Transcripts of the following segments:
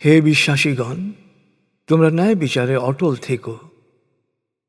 হে বিশ্বাসীগণ, তোমরা ন্যায় বিচারে অটল থেকো।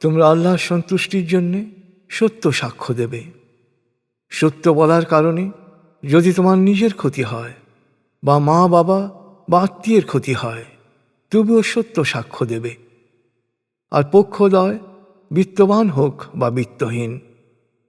তোমরা আল্লাহর সন্তুষ্টির জন্যে সত্য সাক্ষ্য দেবে। সত্য বলার কারণে যদি তোমার নিজের ক্ষতি হয় বা মা, বাবা বা আত্মীয়ের ক্ষতি হয়, তবুও সত্য সাক্ষ্য দেবে। আর পক্ষদয় বিত্তবান হোক বা বিত্তহীন,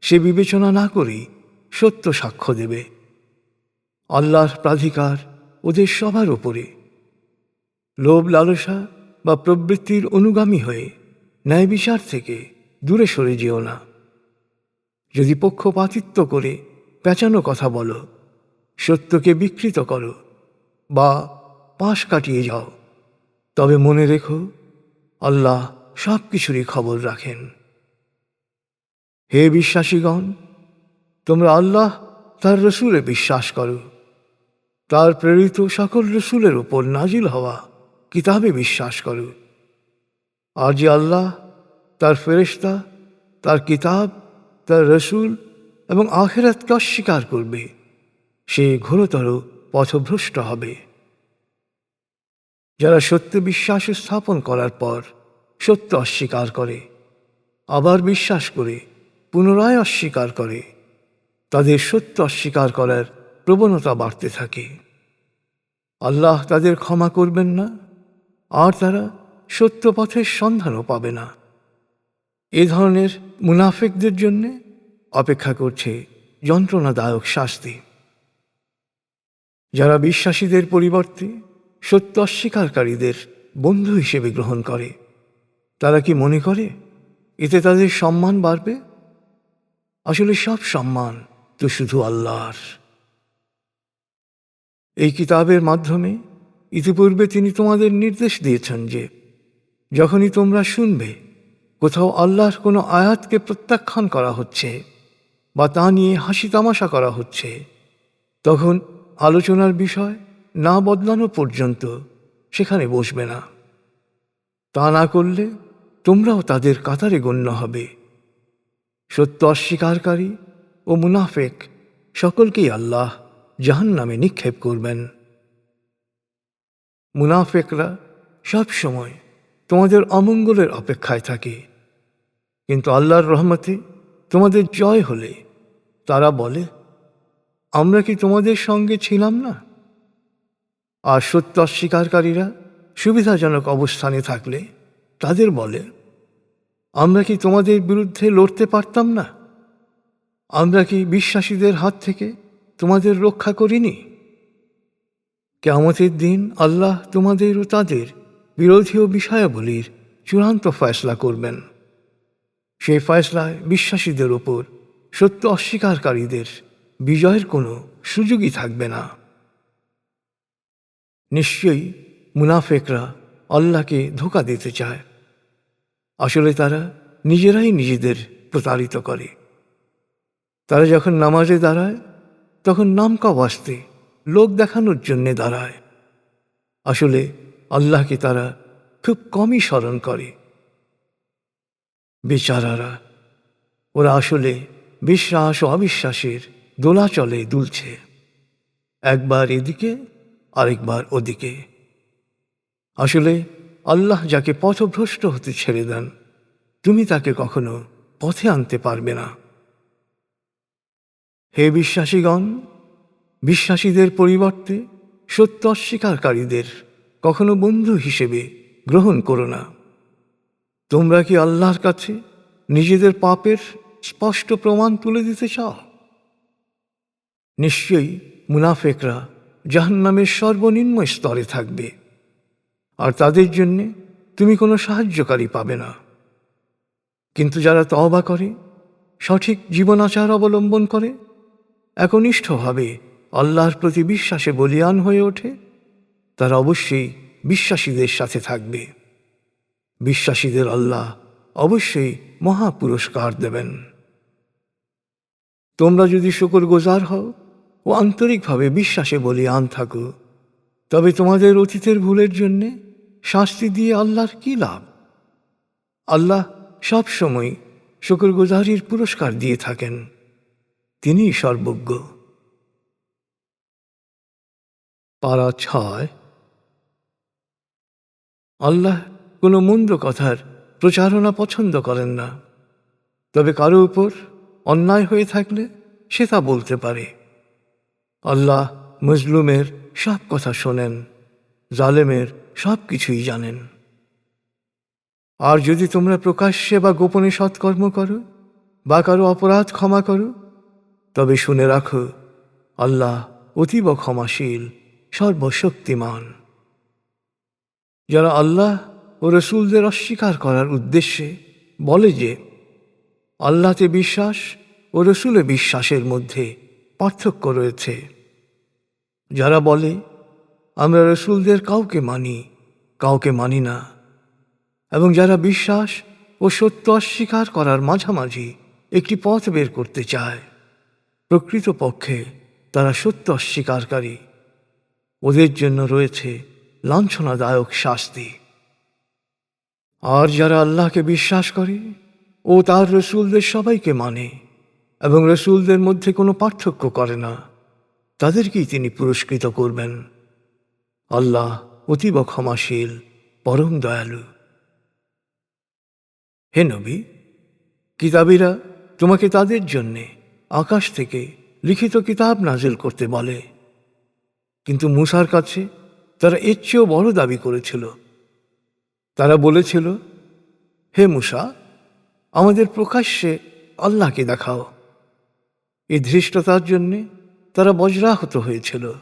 সে বিবেচনা না করেই সত্য সাক্ষ্য দেবে। আল্লাহর প্রাধিকার ওদের সবার ওপরে লোভ লালসা বা প্রবৃত্তির অনুগামী হয়ে ন্যায় বিচার থেকে দূরে সরে যেও না। যদি পক্ষপাতিত্ব করে পেঁচানো কথা বলো, সত্যকে বিকৃত করো বা পাশ কাটিয়ে যাও, তবে মনে রেখো, আল্লাহ সব কিছুরই খবর রাখেন। হে বিশ্বাসীগণ, তোমরা আল্লাহ তার রসুলে বিশ্বাস করো। তার প্রেরিত সকল রসুলের উপর নাজিল হওয়া কিতাবে বিশ্বাস করো। আর যে আল্লাহ, তার ফেরেশতা, তার কিতাব, তার রসুল এবং আখেরাতকে অস্বীকার করবে, সে ঘোরতর পথভ্রষ্ট হবে। যারা সত্য বিশ্বাস স্থাপন করার পর সত্য অস্বীকার করে, আবার বিশ্বাস করে, পুনরায় অস্বীকার করে, তাদের সত্য অস্বীকার করার প্রবণতা বাড়তে থাকে। আল্লাহ তাদের ক্ষমা করবেন না আর তারা সত্য পথের সন্ধানও পাবে না। এ ধরনের মুনাফেকদের জন্যে অপেক্ষা করছে যন্ত্রণাদায়ক শাস্তি। যারা বিশ্বাসীদের পরিবর্তে সত্য অস্বীকারীদের বন্ধু হিসেবে গ্রহণ করে, তারা কি মনে করে এতে তাদের সম্মান বাড়বে? আসলে সব সম্মান তো শুধু আল্লাহর। এই কিতাবের মাধ্যমে ইতিপূর্বে তিনি তোমাদের নির্দেশ দিয়েছেন যে, যখনই তোমরা শুনবে, কোথাও আল্লাহর কোনো আয়াতকে প্রত্যাখ্যান করা হচ্ছে বা তা নিয়ে হাসি তামাশা করা হচ্ছে, তখন আলোচনার বিষয় না বদলানো পর্যন্ত সেখানে বসবে না। তা না করলে তোমরাও তাদের কাতারে গণ্য হবে। সত্য অস্বীকারী ও মুনাফেক সকলকেই আল্লাহ জাহান নামে নিক্ষেপ করবেন। মুনাফেকরা সব সময় তোমাদের অমঙ্গলের অপেক্ষায় থাকে। কিন্তু আল্লাহর রহমতে তোমাদের জয় হলে তারা বলে, আমরা কি তোমাদের সঙ্গে ছিলাম না? আর সত্য অস্বীকারীরা সুবিধাজনক অবস্থানে থাকলে তাদের বলে, আমরা কি তোমাদের বিরুদ্ধে লড়তে পারতাম না? আমরা কি বিশ্বাসীদের হাত থেকে তোমাদের রক্ষা করিনি? কেমতের দিন আল্লাহ তোমাদের ও তাদের বিরোধী ও বিষয়াবলীর চূড়ান্ত ফয়সলা করবেন। সেই ফয়সলায় বিশ্বাসীদের ওপর সত্য অস্বীকারীদের বিজয়ের কোনো সুযোগই থাকবে না। নিশ্চয়ই মুনাফেকরা আল্লাহকে ধোকা দিতে চায়। আসলে তারা নিজেরাই নিজেদের প্রতারিত করে। তারা যখন নামাজে দাঁড়ায়, তখন নামকা বাসতে লোক দেখানোর জন্যে দাঁড়ায়। আসলে আল্লাহকে তারা খুব কমই স্মরণ করে। বেচারারা, ওরা আসলে বিশ্বাস ও অবিশ্বাসের দোলাচলে দুলছে। একবার এদিকে, আরেকবার ওদিকে। আসলে আল্লাহ যাকে পথভ্রষ্ট হতে ছেড়ে দেন, তুমি তাকে কখনো পথে আনতে পারবে না। হে বিশ্বাসীগণ বিশ্বাসীদের পরিবর্তে সত্য অস্বীকারীদের কখনো বন্ধু হিসেবে গ্রহণ করো না। তোমরা কি আল্লাহর কাছে নিজেদের পাপের স্পষ্ট প্রমাণ তুলে দিতে চাও? নিশ্চয়ই মুনাফেকরা জাহান্নামের সর্বনিম্ন স্তরে থাকবে, আর তাদের জন্যে তুমি কোনো সাহায্যকারী পাবে না। কিন্তু যারা তওবা করে, সঠিক জীবনাচার অবলম্বন করে, একনিষ্ঠভাবে আল্লাহর প্রতি বিশ্বাসে বলিয়ান হয়ে ওঠে, তারা অবশ্যই বিশ্বাসীদের সাথে থাকবে। বিশ্বাসীদের আল্লাহ অবশ্যই মহা পুরস্কার দেবেন। তোমরা যদি শুকর গোজার হও ও আন্তরিকভাবে বিশ্বাসে বলিয়ান থাকো, তবে তোমাদের অতীতের ভুলের জন্যে শাস্তি দিয়ে আল্লাহর কি লাভ? আল্লাহ সব সময় শুকরগুজারির পুরস্কার দিয়ে থাকেন, তিনিই সর্বজ্ঞ। পারা ছয়। আল্লাহ কোনো মন্দ কথার প্রচারণা পছন্দ করেন না। তবে কারও উপর অন্যায় হয়ে থাকলে সে তা বলতে পারে। আল্লাহ মজলুমের সব কথা শোনেন, জালেমের সব কিছুই জানেন। আর যদি তোমরা প্রকাশ্যে বা গোপনে সৎকর্ম করো, বা কারও অপরাধ ক্ষমা করো, তবে শুনে রাখো, আল্লাহ অতীব ক্ষমাশীল। সর্বশক্তিমান। যারা আল্লাহ ও রসুলদের অস্বীকার করার উদ্দেশ্যে বলে যে, আল্লাহতে বিশ্বাস ও রসুলে বিশ্বাসের মধ্যে পার্থক্য রয়েছে। যারা বলে, আমরা রসুলদের কাউকে মানি কাউকে মানি না। এবং যারা বিশ্বাস ও সত্য অস্বীকার করার মাঝামাঝি একটি পথ বের করতে চায়, প্রকৃতপক্ষে তারা সত্য অস্বীকারী। ওদের জন্য রয়েছে লাঞ্ছনাদায়ক শাস্তি। আর যারা আল্লাহকে বিশ্বাস করে, ও তার রসুলদের সবাইকে মানে এবং রসুলদের মধ্যে কোনো পার্থক্য করে না, তাদেরকেই তিনি পুরস্কৃত করবেন। আল্লাহ অতীব ক্ষমাশীল, পরম দয়ালু। হে নবী, কিতাবীরা তোমাকে তাদের জন্যে আকাশ থেকে লিখিত কিতাব নাজিল করতে বলে। কিন্তু মুসার কাছে তারা এর চেয়েও বড় দাবি করেছিল। তারা বলেছিল, হে মুসা, আমাদের প্রকাশ্যে আল্লাহকে দেখাও। এই ধৃষ্টতার জন্যে তারা বজ্রাহত হয়েছিল।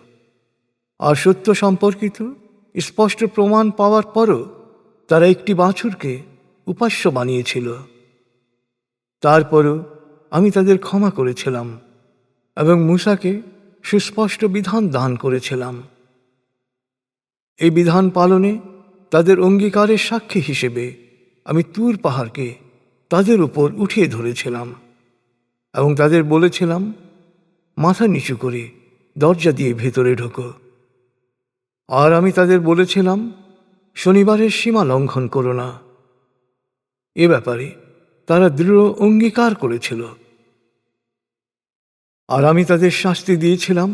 আর সত্য সম্পর্কিত স্পষ্ট প্রমাণ পাওয়ার পরও তারা একটি বাছুরকে উপাস্য বানিয়েছিল। তারপরও আমি তাদের ক্ষমা করেছিলাম এবং মুসাকে সুস্পষ্ট বিধান দান করেছিলাম। এই বিধান পালনে তাদের অঙ্গীকারের সাক্ষী হিসেবে আমি তুর পাহাড়কে তাদের উপর উঠিয়ে ধরেছিলাম এবং তাদের বলেছিলাম, মাথা নিচু করে দরজা দিয়ে ভেতরে ঢোকো। আর আমি তাদের বলেছিলাম, শনিবারের সীমা লঙ্ঘন করো না। এ ব্যাপারে তারা দৃঢ় অঙ্গীকার করেছিল। আর আমি তাদের শাস্তি দিয়েছিলাম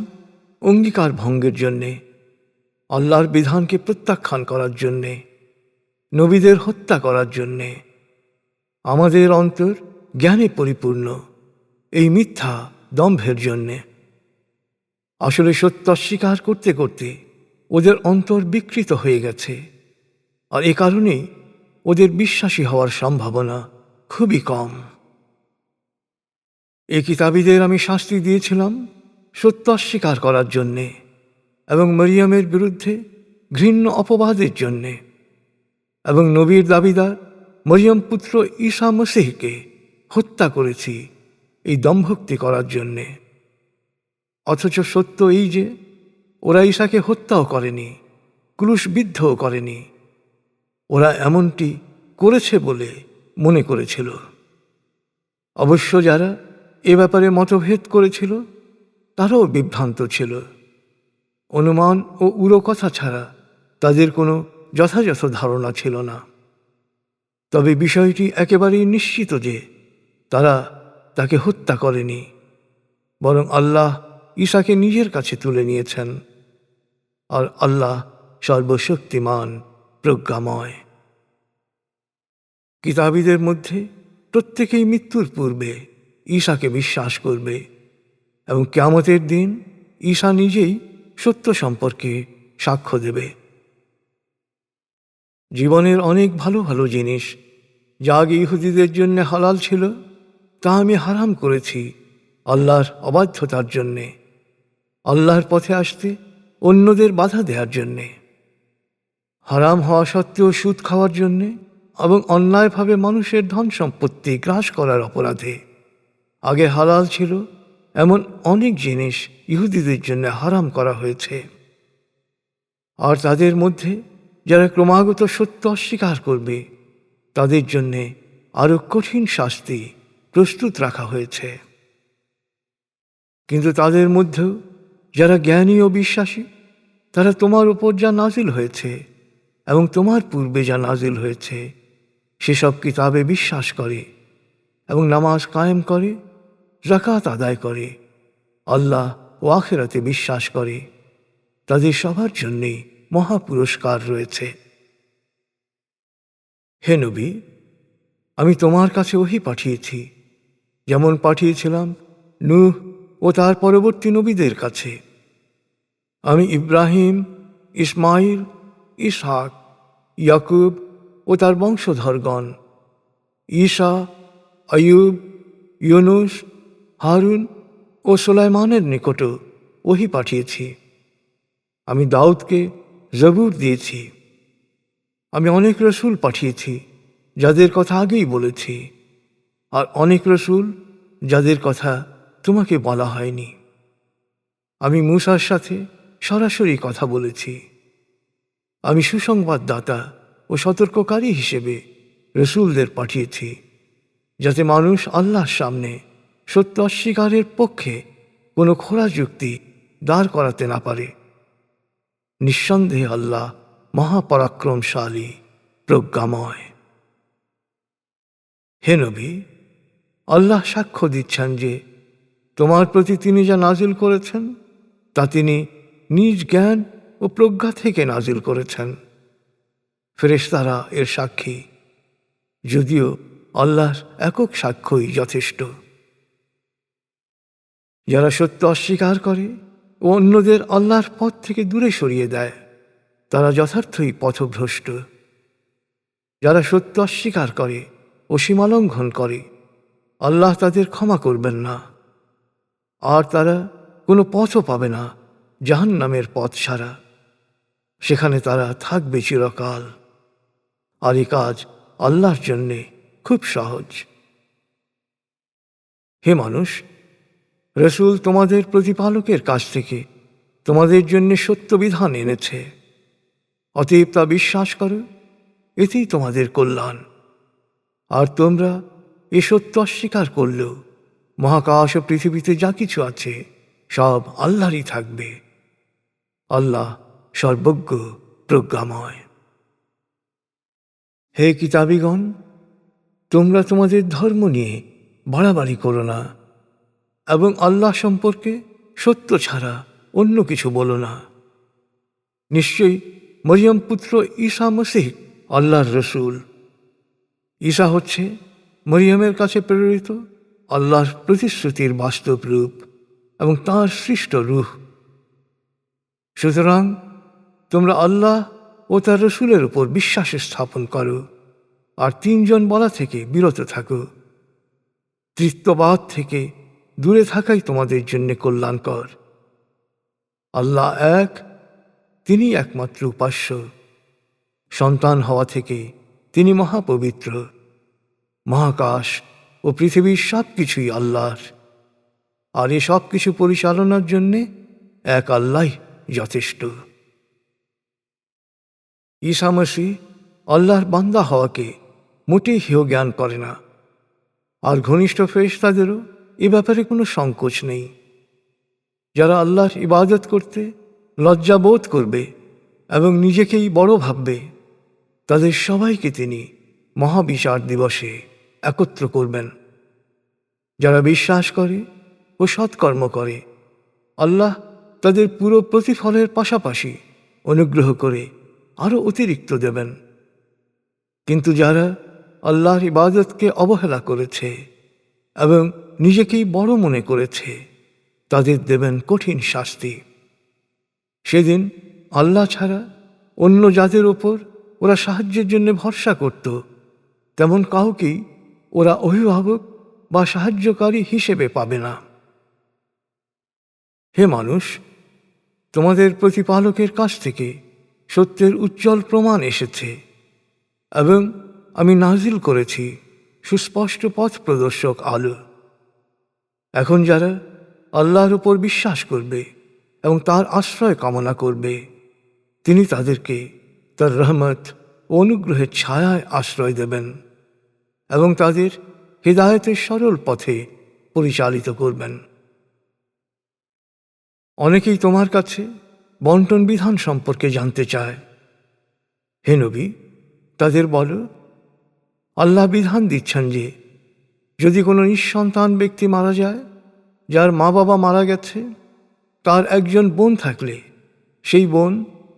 অঙ্গীকার ভঙ্গের জন্যে, আল্লাহর বিধানকে প্রত্যাখ্যান করার জন্যে, নবীদের হত্যা করার জন্যে। আমাদের অন্তর জ্ঞানে পরিপূর্ণ এই মিথ্যা দম্ভের জন্যে। আসলে সত্য অস্বীকার করতে করতে ওদের অন্তর বিকৃত হয়ে গেছে, আর এ কারণেই ওদের বিশ্বাসী হওয়ার সম্ভাবনা খুবই কম। এ কিতাবীদের আমি শাস্তি দিয়েছিলাম সত্য অস্বীকার করার জন্যে এবং মরিয়মের বিরুদ্ধে ঘৃণ্য অপবাদের জন্যে। এবং নবীর দাবিদার মরিয়ম পুত্র ঈশা মসিহকে হত্যা করেছি এই দম্ভক্তি করার জন্যে। অথচ সত্য এই যে, ওরা ঈশাকে হত্যাও করেনি, ক্রুশবিদ্ধও করেনি। ওরা এমনটি করেছে বলে মনে করেছিল। অবশ্য যারা এ ব্যাপারে মতভেদ করেছিল? তারাও বিভ্রান্ত ছিল। অনুমান ও উড়ো কথা ছাড়া তাদের কোনো যথাযথ ধারণা ছিল না। তবে বিষয়টি একেবারেই নিশ্চিত যে তারা তাকে হত্যা করেনি, বরং আল্লাহ ঈশাকে নিজের কাছে তুলে নিয়েছেন। আর আল্লাহ সর্বশক্তিমান, প্রজ্ঞাময়। কিতাবীদের মধ্যে প্রত্যেকেই মৃত্যুর পূর্বে ঈশাকে বিশ্বাস করবে এবং কেয়ামতের দিন ঈশা নিজেই সত্য সম্পর্কে সাক্ষ্য দেবে। জীবনের অনেক ভালো ভালো জিনিস যা আগে ইহুদিদের জন্য হালাল ছিল, তা আমি হারাম করেছি আল্লাহর অবাধ্যতার জন্যে, আল্লাহর পথে আসতে অন্যদের বাধা দেওয়ার জন্যে, হারাম হওয়া সত্ত্বেও সুদ খাওয়ার জন্যে এবং অন্যায়ভাবে মানুষের ধন সম্পত্তি গ্রাস করার অপরাধে। আগে হালাল ছিল, এমন অনেক জিনিস ইহুদিদের জন্য হারাম করা হয়েছে। আর তাদের মধ্যে যারা ক্রমাগত সত্য অস্বীকার করবে, তাদের জন্যে আরও কঠিন শাস্তি প্রস্তুত রাখা হয়েছে। কিন্তু তাদের মধ্যেও যারা জ্ঞানী ও বিশ্বাসী, তারা তোমার উপর যা নাজিল হয়েছে এবং তোমার পূর্বে যা নাজিল হয়েছে, সেসব কিতাবে বিশ্বাস করে এবং নামাজ কায়েম করে জাকাত আদায় করে। আল্লাহ ও আখেরাতে বিশ্বাস করে। তাদের সবার জন্যেই মহাপুরস্কার রয়েছে। হে নবী, আমি তোমার কাছে ওহি পাঠিয়েছি। যেমন পাঠিয়েছিলাম নূহ ও তার পরবর্তী নবীদের কাছে। আমি ইব্রাহিম ইসমাইল ইসহাক, ইয়াকুব ও তার বংশধরগণ। ঈশা আয়ুব ইউনুস হারুন ও সোলাইমানের নিকটও ওহি পাঠিয়েছি। আমি দাউদকে জবুর দিয়েছি। আমি অনেক রসুল পাঠিয়েছি, যাদের কথা আগেই বলেছি, আর অনেক রসুল যাদের কথা তোমাকে বলা হয়নি। আমি মূসার সাথে সরাসরি কথা বলেছি। আমি সুসংবাদদাতা ও সতর্ককারী হিসেবে রসুলদের পাঠিয়েছি, যাতে মানুষ আল্লাহর সামনে সত্য অস্বীকারের পক্ষে কোনো খোলা যুক্তি দাঁড় করাতে না পারে। নিঃসন্দেহে আল্লাহ মহাপরাক্রমশালী, প্রজ্ঞাময়। হে নবী, আল্লাহ সাক্ষ্য দিচ্ছেন যে তোমার প্রতি তিনি যা নাজিল করেছেন, তা তিনি নিজ জ্ঞান ও প্রজ্ঞা থেকে নাজিল করেছেন। ফেরেশতারা এর সাক্ষী, যদিও আল্লাহর একক সাক্ষ্যই যথেষ্ট। যারা সত্য অস্বীকার করে ও অন্যদের আল্লাহর পথ থেকে দূরে সরিয়ে দেয়, তারা যথার্থই পথভ্রষ্ট। যারা সত্য অস্বীকার করে ও সীমালঙ্ঘন করে, আল্লাহ তাদের ক্ষমা করবেন না। আর তারা কোনো পথও পাবে না জাহান নামের পথ ছাড়া। সেখানে তারা থাকবে চিরকাল। আর এই কাজ আল্লাহর জন্যে খুব সহজ। হে মানুষ রসুল তোমাদের প্রতিপালকের কাছ থেকে তোমাদের জন্য সত্য বিধান এনেছে। অতএব তা বিশ্বাস করো, এতেই তোমাদের কল্যাণ। আর তোমরা এ সত্য অস্বীকার করলেও মহাকাশ ও পৃথিবীতে যা কিছু আছে, সব আল্লাহরই থাকবে। আল্লাহ সর্বজ্ঞ, প্রজ্ঞাময়। হে কিতাবিগণ, তোমরা তোমাদের ধর্ম নিয়ে বাড়াবাড়ি করো না। এবং আল্লাহ সম্পর্কে সত্য ছাড়া অন্য কিছু বলো না। নিশ্চয়ই মরিয়ম পুত্র ঈসা মসিহ আল্লাহর রসুল। ঈসা হচ্ছে মরিয়মের কাছে প্রেরিত আল্লাহর প্রতিশ্রুতির বাস্তব রূপ এবং তাঁর সৃষ্ট রূহ। সুতরাং তোমরা আল্লাহ ও তার রসুলের উপর বিশ্বাস স্থাপন করো আর তিনজন বলা থেকে বিরত থাকো। তৃত্ববাদ থেকে দূরে থাকাই তোমাদের জন্য কল্যাণকর। আল্লাহ এক, তিনি একমাত্র উপাস্য। সন্তান হওয়া থেকে তিনি মহাপবিত্র। মহাকাশ ও পৃথিবীর সব কিছুই আল্লাহর। আর এ সব কিছু পরিচালনার জন্যে এক আল্লাহ যথেষ্ট। ঈসামসি আল্লাহর বান্দা হওয়াকে মোটেই হেয় জ্ঞান করে না। আর ঘনিষ্ঠ ফেরেশতাদেরও এ ব্যাপারে কোনো সংকোচ নেই। যারা আল্লাহর ইবাদত করতে লজ্জাবোধ করবে এবং নিজেকেই বড় ভাববে, তাদের সবাইকে তিনি মহাবিচার দিবসে একত্র করবেন। যারা বিশ্বাস করে ও সৎকর্ম করে, আল্লাহ তাদের পুরো প্রতিফলের পাশাপাশি অনুগ্রহ করে আরও অতিরিক্ত দেবেন। কিন্তু যারা আল্লাহর ইবাদতকে অবহেলা করেছে এবং নিজেকেই বড় মনে করেছে। তাদের দেবেন কঠিন শাস্তি। সেদিন আল্লাহ ছাড়া অন্য জাতের ওপর ওরা সাহায্যের জন্য ভরসা করত। তেমন কাউকেই ওরা অভিভাবক বা সাহায্যকারী হিসেবে পাবে না। হে মানুষ, তোমাদের প্রতিপালকের কাছ থেকে সত্যের উজ্জ্বল প্রমাণ এসেছে এবং আমি নাজিল করেছি সুস্পষ্ট পথ প্রদর্শক আলো। এখন যারা আল্লাহর উপর বিশ্বাস করবে এবং তার আশ্রয় কামনা করবে, তিনি তাদেরকে তার রহমত ও অনুগ্রহের ছায়ায় আশ্রয় দেবেন এবং তাদের হৃদায়তের সরল পথে পরিচালিত করবেন। অনেকেই তোমার কাছে বন্টন বিধান সম্পর্কে জানতে চায়। হে নবী, তাদের বলো, আল্লাহ বিধান দিচ্ছেন যে যদি কোনো নিঃসন্তান ব্যক্তি মারা যায়, যার মা বাবা মারা গেছে, তার একজন বোন থাকলে সেই বোন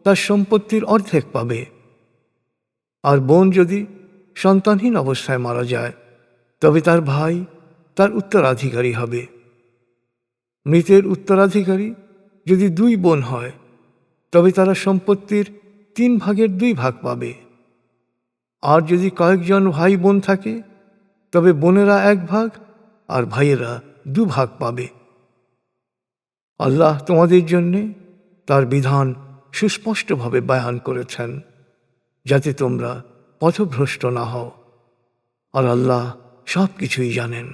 তার সম্পত্তির অর্ধেক পাবে। আর বোন যদি সন্তানহীন অবস্থায় মারা যায়, তবে তার ভাই তার উত্তরাধিকারী হবে। মৃতের উত্তরাধিকারী যদি দুই বোন হয়, তবে তারা সম্পত্তির তিন ভাগের দুই ভাগ পাবে। আর যদি কয়েকজন ভাই বোন থাকে তবে বোনেরা এক ভাগ আর ভাইয়েরা দু ভাগ পাবে। আল্লাহ তোমাদের জন্যে তার বিধান সুস্পষ্টভাবে বায়ান করেছেন, যাতে তোমরা পথভ্রষ্ট না হও। আর আল্লাহ সব কিছুই জানেন।